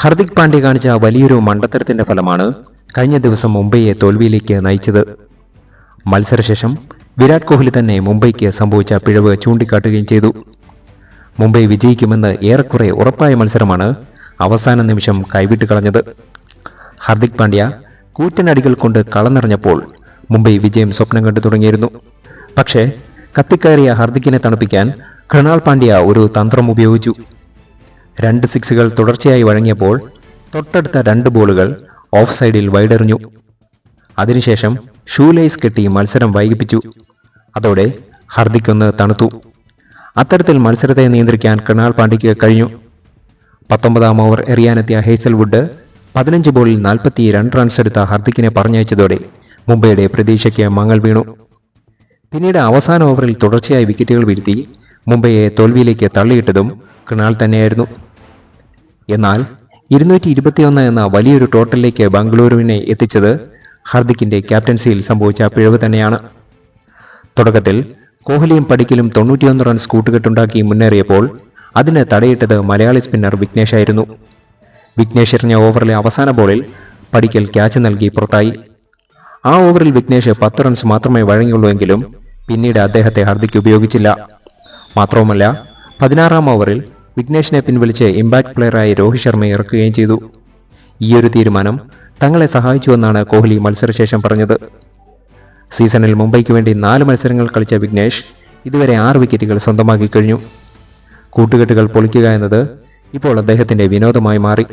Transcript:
ഹർദിക് പാണ്ഡ്യ കാണിച്ച വലിയൊരു മണ്ടത്തരത്തിന്റെ ഫലമാണ് കഴിഞ്ഞ ദിവസം മുംബൈയെ തോൽവിയിലേക്ക് നയിച്ചത്. മത്സരശേഷം വിരാട് കോഹ്ലി തന്നെ മുംബൈക്ക് സംഭവിച്ച പിഴവ് ചൂണ്ടിക്കാട്ടുകയും ചെയ്തു. മുംബൈ വിജയിക്കുമെന്ന് ഏറെക്കുറെ ഉറപ്പായ മത്സരമാണ് അവസാന നിമിഷം കൈവിട്ട് കളഞ്ഞത്. ഹാർദിക് പാണ്ഡ്യ കൂറ്റനടികൾ കൊണ്ട് കളനിറഞ്ഞപ്പോൾ മുംബൈ വിജയം സ്വപ്നം കണ്ടു തുടങ്ങിയിരുന്നു. പക്ഷേ കത്തിക്കയറിയ ഹാർദിക്കിനെ തണുപ്പിക്കാൻ കൃണാൽ പാണ്ഡ്യ ഒരു തന്ത്രം ഉപയോഗിച്ചു. രണ്ട് സിക്സുകൾ തുടർച്ചയായി വഴങ്ങിയപ്പോൾ തൊട്ടടുത്ത രണ്ട് ബോളുകൾ ഓഫ് സൈഡിൽ വൈഡെറിഞ്ഞു അതിനുശേഷം ഷൂലേസ് കെട്ടി മത്സരം വൈകിപ്പിച്ചു. അതോടെ ഹർദിക് ഒന്ന് തണുത്തു. അത്തരത്തിൽ മത്സരത്തെ നിയന്ത്രിക്കാൻ കൃണാൽ പാണ്ഡ്യയ്ക്ക് കഴിഞ്ഞു. പത്തൊമ്പതാം ഓവർ എറിയാനെത്തിയ ഹേസൽവുഡ് പതിനഞ്ച് ബോളിൽ നാൽപ്പത്തി രണ്ട് റൺസ് എടുത്ത ഹർദിക്കിനെ പറഞ്ഞയച്ചതോടെ മുംബൈയുടെ പ്രതീക്ഷയ്ക്ക് മങ്ങൽ വീണു. പിന്നീട് അവസാന ഓവറിൽ തുടർച്ചയായി വിക്കറ്റുകൾ വീഴ്ത്തി മുംബൈയെ തോൽവിയിലേക്ക് തള്ളിയിട്ടതും കൃണാൽ തന്നെയായിരുന്നു. എന്നാൽ ഇരുന്നൂറ്റി ഇരുപത്തിയൊന്ന് എന്ന വലിയൊരു ടോട്ടലിലേക്ക് ബംഗളൂരുവിനെ എത്തിച്ചത് ഹാർദിക്കിന്റെ ക്യാപ്റ്റൻസിയിൽ സംഭവിച്ച പിഴവ് തന്നെയാണ്. തുടക്കത്തിൽ കോഹ്ലിയും പടിക്കലും തൊണ്ണൂറ്റിയൊന്ന് റൺസ് കൂട്ടുകെട്ടുണ്ടാക്കി മുന്നേറിയപ്പോൾ അതിന് തടയിട്ടത് മലയാളി സ്പിന്നർ വിഘ്നേഷ് ആയിരുന്നു. വിഘ്നേഷ് എറിഞ്ഞ ഓവറിലെ അവസാന ബോളിൽ പടിക്കൽ ക്യാച്ച് നൽകി പുറത്തായി. ആ ഓവറിൽ വിഘ്നേഷ് പത്ത് റൺസ് മാത്രമേ വഴങ്ങിയുള്ളൂവെങ്കിലും പിന്നീട് അദ്ദേഹത്തെ ഹാർദിക് ഉപയോഗിച്ചില്ല. മാത്രവുമല്ല പതിനാറാം ഓവറിൽ വിഘ്നേഷിനെ പിൻവലിച്ച് ഇമ്പാക്ട് പ്ലെയറായി രോഹിത് ശർമ്മയെ ഇറക്കുകയും ചെയ്തു. ഈയൊരു തീരുമാനം തങ്ങളെ സഹായിച്ചുവെന്നാണ് കോഹ്ലി മത്സരശേഷം പറഞ്ഞത്. സീസണിൽ മുംബൈക്ക് വേണ്ടി നാല് മത്സരങ്ങൾ കളിച്ച വിഘ്നേഷ് ഇതുവരെ ആറ് വിക്കറ്റുകൾ സ്വന്തമാക്കി കഴിഞ്ഞു. കൂട്ടുകെട്ടുകൾ പൊളിക്കുക എന്നത് ഇപ്പോൾ അദ്ദേഹത്തിന്റെ വിനോദമായി മാറി.